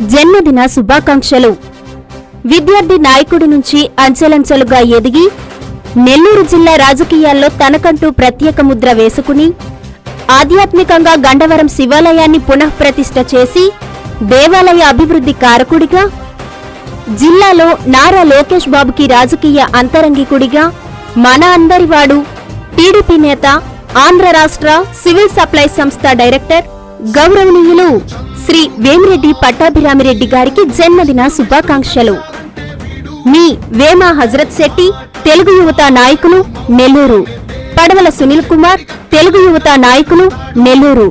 జన్మదిన శుభాకాంక్షలు. విద్యార్థి నాయకుడి నుంచి అంచెలంచెలుగా ఎదిగి నెల్లూరు జిల్లా రాజకీయాల్లో తనకంటూ ప్రత్యేక ముద్ర వేసుకుని ఆధ్యాత్మికంగా గండవరం శివాలయాన్ని పునఃప్రతిష్ఠ చేసి దేవాలయ అభివృద్ధి కారకుడిగా జిల్లాలో నారా లోకేష్ బాబుకి రాజకీయ అంతరంగికుడిగా మన అందరివాడు టీడీపీ నేత ఆంధ్ర రాష్ట్ర సివిల్ సప్లై సంస్థ డైరెక్టర్ గౌరవనీయులు శ్రీ వేమిరెడ్డి పట్టాభిరామిరెడ్డి గారికి జన్మదిన శుభాకాంక్షలు. మీ వేమ హజరత్ శెట్టి తెలుగు యువత నాయకులు నెల్లూరు. పడవల సునీల్ కుమార్ తెలుగు యువత నాయకులు నెల్లూరు.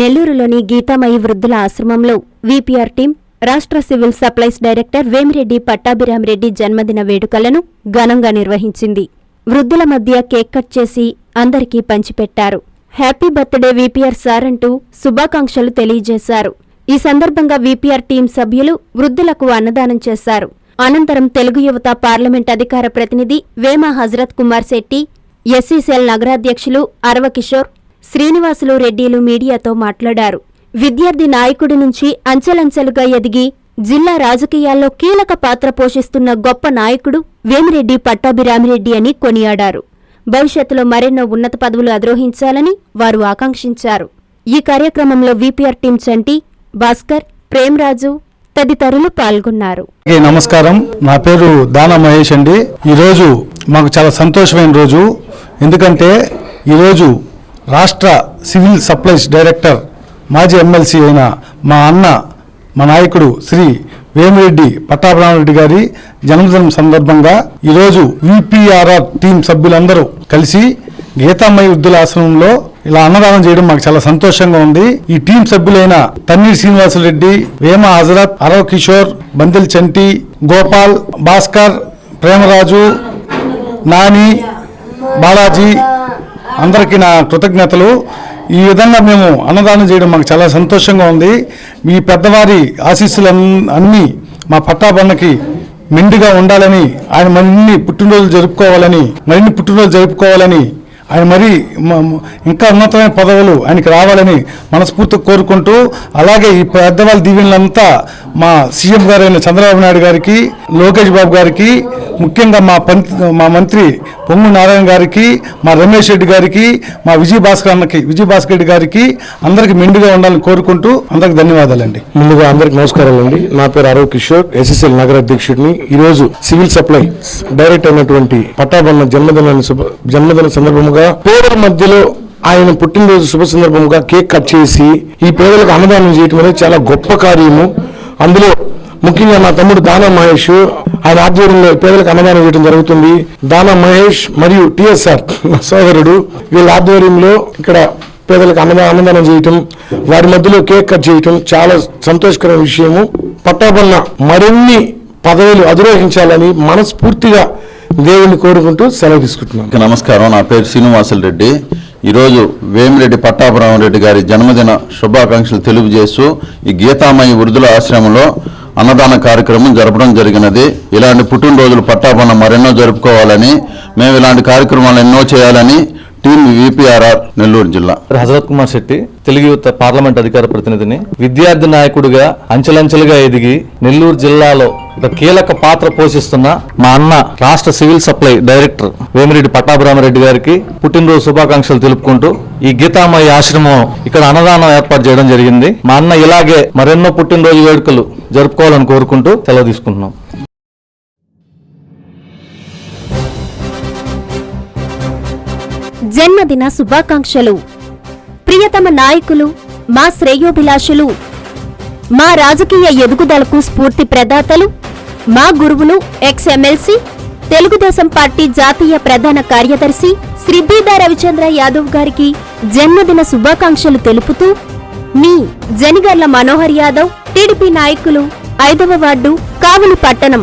నెల్లూరులోని గీతామయి వృద్ధుల ఆశ్రమంలో విపిఆర్ టీం రాష్ట్ర civil supplies director Vemireddy Pattabhiramireddy జన్మదిన వేడుకలను ఘనంగా నిర్వహించింది. వృద్ధుల మధ్య కేక్ కట్ చేసి అందరికీ పంచిపెట్టారు. హ్యాపీ బర్త్డే విపిఆర్ సార్ అంటూ శుభాకాంక్షలు తెలియజేశారు. ఈ సందర్భంగా విపిఆర్ టీం సభ్యులు వృద్ధులకు అన్నదానం చేశారు. అనంతరం తెలుగు యువత పార్లమెంట్ అధికార ప్రతినిధి వేమ హజరత్ కుమార్ శెట్టి ఎస్సీసీఎల్ నగరాధ్యక్షులు అరవకిషోర్ శ్రీనివాసులు రెడ్డిలు మీడియాతో మాట్లాడారు. విద్యార్థి నాయకుడి నుంచి అంచెలంచెలుగా ఎదిగి జిల్లా రాజకీయాల్లో కీలక పాత్ర పోషిస్తున్న గొప్ప నాయకుడు వేమిరెడ్డి పట్టాభిరామిరెడ్డి అని కొనియాడారు. భవిష్యత్తులో మరెన్నో ఉన్నత పదవులు అధిరోహించాలని వారు ఆకాంక్షించారు. ఈ కార్యక్రమంలో విపిఆర్ టీం చంటి భాస్కర్ ప్రేమరాజు తదితరులు పాల్గొన్నారు. నమస్కారం. నా పేరు దానా మహేష్ అండి. ఈరోజు మాకు చాలా సంతోషమైన రోజు. ఎందుకంటే ఈరోజు రాష్ట్ర సివిల్ సప్లైస్ డైరెక్టర్ మాజీ ఎమ్మెల్సీ అయిన మా అన్న మా నాయకుడు శ్రీ వేమిరెడ్డి పట్టాభిరామరెడ్డి గారి జన్మదినం సందర్భంగా ఈరోజు విపిఆర్ఆర్ టీం సభ్యులందరూ కలిసి గీతామయ వృద్ధుల ఆశ్రమంలో ఇలా అన్నదానం చేయడం మాకు చాలా సంతోషంగా ఉంది. ఈ టీం సభ్యులైన తన్నీర్ శ్రీనివాసరెడ్డి వేమ హజరత్ అరవ్ కిషోర్ బందిల్ చంటి గోపాల్ భాస్కర్ ప్రేమరాజు నాని బాలాజీ అందరికీ నా కృతజ్ఞతలు. ఈ విధంగా మేము అన్నదానం చేయడం మాకు చాలా సంతోషంగా ఉంది. మీ పెద్దవారి ఆశీస్సులు అన్నీ మా పట్టాబన్నకి మెండుగా ఉండాలని ఆయన మరిన్ని పుట్టినరోజులు జరుపుకోవాలని మరిన్ని పుట్టినరోజులు జరుపుకోవాలని ఆయన మరి ఇంకా ఉన్నతమైన పదవులు ఆయనకి రావాలని మనస్ఫూర్తిగా కోరుకుంటూ అలాగే ఈ పెద్దవాళ్ళ దీవెనలంతా మా సీఎం గారైన చంద్రబాబు నాయుడు గారికి లోకేష్ బాబు గారికి ముఖ్యంగా మా మా మంత్రి పొంగు నారాయణ గారికి మా రమేష్ రెడ్డి గారికి మా విజయ్ భాస్కర్ అన్నకి విజయ్ భాస్కర్ రెడ్డి గారికి అందరికి మెండుగా ఉండాలని కోరుకుంటూ అందరికి ధన్యవాదాలండి. ముందుగా అందరికి నమస్కారాలు అండి. నా పేరు అరవ్ కిషోర్ ఎస్ఎస్ఎల్ నగర అధ్యక్షుడిని. ఈరోజు సివిల్ సప్లై డైరెక్ట్ అయినటువంటి పట్టాభన్న జన్మదినాన్ని జన్మదిన సందర్భంగా సందర్భముగా పేదల మధ్యలో ఆయన పుట్టినరోజు శుభ సందర్భంగా కేక్ కట్ చేసి ఈ పేదలకు అన్నదానం చేయటం అనేది చాలా గొప్ప కార్యము. అందులో ముఖ్యంగా నా తమ్ముడు దానా మహేష్ ఆయన ఆధ్వర్యంలో పేదలకు అన్నదానం చేయడం జరుగుతుంది. దానా మహేష్ మరియు టిఎస్ఆర్ సోదరుడు వీళ్ళ ఆధ్వర్యంలో ఇక్కడ పేదలకు అన్నదా అన్నదానం చేయటం వారి మధ్యలో కేక్ కట్ చేయటం చాలా సంతోషకరమైన విషయము. పట్టాపన్న మరిన్ని పదవులు అధిరోహించాలని మనస్ఫూర్తిగా దేవుణ్ణి కోరుకుంటూ సెలవు తీసుకుంటున్నాను నమస్కారం. నా పేరు శ్రీనివాసులు రెడ్డి. ఈరోజు వేమిరెడ్డి పట్టాభిరామరెడ్డి గారి జన్మదిన శుభాకాంక్షలు తెలియజేస్తూ ఈ గీతామయ వృద్ధుల ఆశ్రమంలో అన్నదాన కార్యక్రమం జరపడం జరిగినది. ఇలాంటి పుట్టినరోజులు పట్టాభన్న మరెన్నో జరుపుకోవాలని మేము ఇలాంటి కార్యక్రమాలు ఎన్నో చేయాలని టీం విపిఆర్ఆర్ నెల్లూరు జిల్లా. హజరత్ కుమార్ శెట్టి తెలుగు యువత పార్లమెంట్ అధికార ప్రతినిధిని విద్యార్థి నాయకుడిగా అంచెలంచెలుగా ఎదిగి నెల్లూరు జిల్లాలో ఒక కీలక పాత్ర పోషిస్తున్న మా అన్న రాష్ట్ర civil supply director Vemireddy Pattabhiramareddy గారికి పుట్టినరోజు శుభాకాంక్షలు తెలుపుకుంటూ ఈ గీతామయ ఆశ్రమం ఇక్కడ అన్నదానం ఏర్పాటు చేయడం జరిగింది. మా అన్న ఇలాగే మరెన్నో పుట్టినరోజు వేడుకలు జరుపుకోవాలని కోరుకుంటూ సెలవు తీసుకుంటున్నాం. జన్మదిన శుభాకాంక్షలు. ప్రియతమ నాయకులు మా శ్రేయోభిలాషులు మా రాజకీయ ఎదుగుదలకు స్ఫూర్తి ప్రదాతలు మా గురువులు ఎక్స్ ఎమ్మెల్సీ తెలుగుదేశం పార్టీ జాతీయ ప్రధాన కార్యదర్శి శ్రీ బీదా రవిచంద్ర యాదవ్ గారికి జన్మదిన శుభాకాంక్షలు తెలుపుతూ మీ జనిగర్ల మనోహర్ యాదవ్ టీడీపీ నాయకులు ఐదవ వార్డు కావలి పట్టణం.